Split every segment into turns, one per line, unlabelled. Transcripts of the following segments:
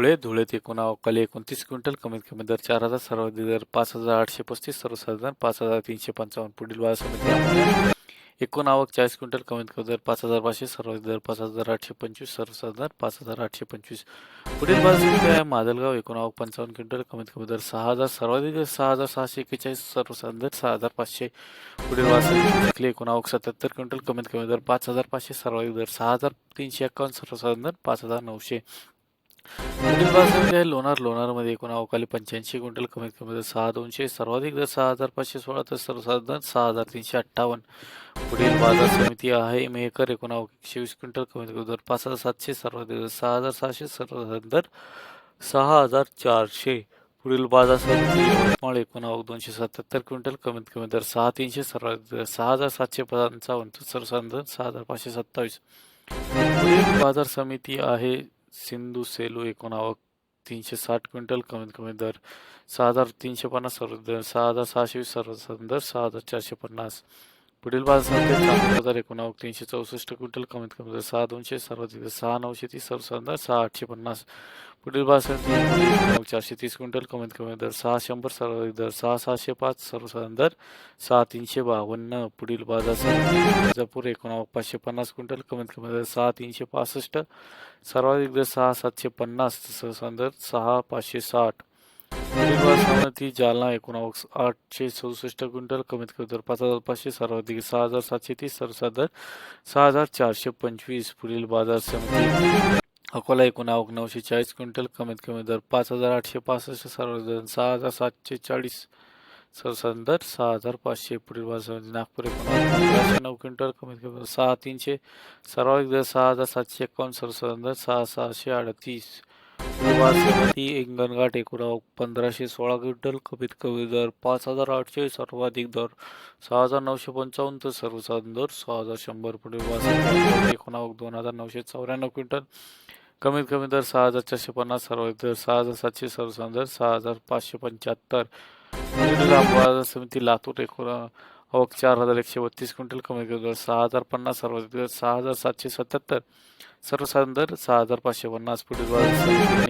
धुळे धुळेत एकूण अवकाळी एकोणतीस क्विंटल कमीत कमी दर चार हजार सर्वाधिक दर पाच हजार आठशे पस्तीस सर्वसाधारण पाच हजार तीनशे पंचावन्न. पुढील बाजार समिती एकूण आवक चाळीस क्विंटल कमीत कमी दर पाच हजार पाचशे सर्वाधिक दर पाच हजार आठशे पंचवीस सर्वसाधारण पाच हजार आठशे पंचवीस. पुढील बाजार समिती आहे माजलगाव एकूण आवक पंचावन्न क्विंटल कमीत कमी दर सहा हजार सर्वाधिक दर सहा हजार सहाशे एक्केचाळीस सर्वसाधारण दर सहा हजार पाचशे. पुढील बाजार समिती एकूण आवक सत्याहत्तर क्विंटल कमीत कमी दर पाच हजार पाचशे सर्वाधिक दर सहा हजार तीनशे एकावन्न सर्वसाधारण दर पाच हजार नऊशे. पुढील जे आहे लोणार लोणारमध्ये एकूण अवकाळी पंच्याऐंशी क्विंटल कमीत कमी दर सहा दोनशे सर्वाधिक दर सहा हजार पाचशे सोळा तर सर्वसाधारण सहा हजार तीनशे अठ्ठावन्न. पुढील बाजार समिती आहे मेहकर एकूण आवक एकशे वीस क्विंटल कमीत कमी दर पाच हजार सातशे सर्वाधिक दर सहा हजार सहाशे सर्वसाधारण दर सहा हजार चारशे. पुढील बाजार समिती यवतमाळ एकूण आवक दोनशे सत्याहत्तर क्विंटल कमीत कमी दर सहा तीनशे सर्वाधिक दर सहा हजार सातशे पंचावन्न तर सर्वसाधारण सहा हजार पाचशे सत्तावीस. पुढील बाजार समिती आहे सिंधू सेलू एकोणावक तीनशे साठ क्विंटल कमीत कमी दर सहा हजार तीनशे पन्नास सर्व दर सहा हजार सहाशे वीस सर्व दर सहा हजार चारशे पन्नास. पुढील बाजार हजार चांगली तीनशे चौसष्ट क्विंटल कमीत कमी दर सहा दोनशे सर्वाधिक सहा नऊशे तीस सर्वसाधारण दर सहा आठशे पन्नास. पुढील बाजार चारशे तीस क्विंटल कमीत कमी दर सहा शंभर सर्वाधिक दर सहा सहाशे पाच सर्वसाधारण दर सहा तीनशे बावन्न. पुढील बाजार समिती विजापूर पाचशे पन्नास क्विंटल कमीत कमी दर सहा तीनशे पासष्ट सर्वाधिक दर सहा सातशे पन्नास सर्वसाधारण दर सहा पाचशे साठ. पुढील जालना एकूण आठशे चौसष्ट क्विंटल कमीत कमी दर पाच हजार पाचशे सर्वाधिक सहा हजार सातशे तीस सरसा दर सहा हजार चारशे पंचवीस पुढील बाजार समिती. अकोला एकोणावक नऊशे चाळीस क्विंटल कमीत कमी दर पाच हजार आठशे पासष्ट सर्वाधिक दर सहा हजार सातशे चाळीस सर्वसाधारण दर सहा हजार पाचशे पुढील बाजार समिती नागपूर एकूण नऊ क्विंटल कमीत कमी दर सहा तीनशे सर्वाधिक दर सहा हजार सातशे एकावन्न सर्वसाधारण दर सहा सहाशे अडतीस. समिती इंगणघाट एकूण पंधराशे सोळा क्विंटल कमीत कमी दर पाच हजार आठशे सर्वाधिक दर सहा हजार नऊशे पंचावन्न तर सर्वसाधारण दर सहा हजार शंभर पुढे एकोणावक दोन हजार नऊशे चौऱ्याण्णव क्विंटल कमीत कमी दर सहा हजार चारशे पन्नास सर्वाधिक दर सहा हजार सातशे सर्वसाधारण दर सहा हजार पाचशे पंच्याहत्तर. बाजार समिती लातूर एकूण आवक चार हजार एकशे बत्तीस क्विंटल कमी कमी दर सहा हजार पन्नास सर्वाधिक दर सहा हजार सातशे सत्याहत्तर. सर्वसाधारण दर सहा हजार पाचशे पन्नास पुढील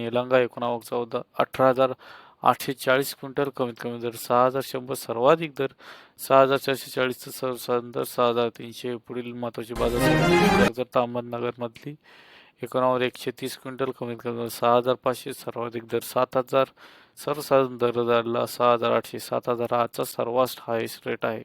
निलंगा एकूण आवक चौदा अठरा हजार आठशे चाळीस क्विंटल कमीत कमी दर सहा हजार शंभर सर्वाधिक दर सहा हजार चारशे चाळीस तर सर्वसाधारण दर सहा हजार तीनशे पुढील महत्त्वाची बाजार समिती. अहमदनगरमधली एकोणावर एकशे तीस क्विंटल कमीत कमी दर सहा हजार पाचशे सर्वाधिक दर सात हजार. सर्वसाधारण दर झाला सहा हजार आठशे सात हजार आजचा सर्वात हायस्ट रेट आहे.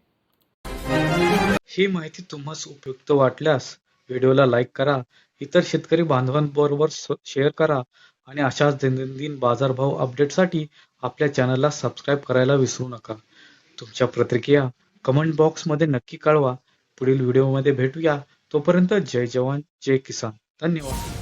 ही माहिती तुम्हाला उपयुक्त वाटल्यास व्हिडिओला लाईक करा इतर शेतकरी बांधवांबरोबर शेअर करा आणि अशाच दैनंदिन बाजारभाव अपडेटसाठी आपल्या चॅनलला सबस्क्राईब करायला विसरू नका. तुमच्या प्रतिक्रिया कमेंट बॉक्समध्ये नक्की कळवा. पुढील व्हिडिओमध्ये भेटूया. तोपर्यंत जय जवान जय किसान. धन्यवाद.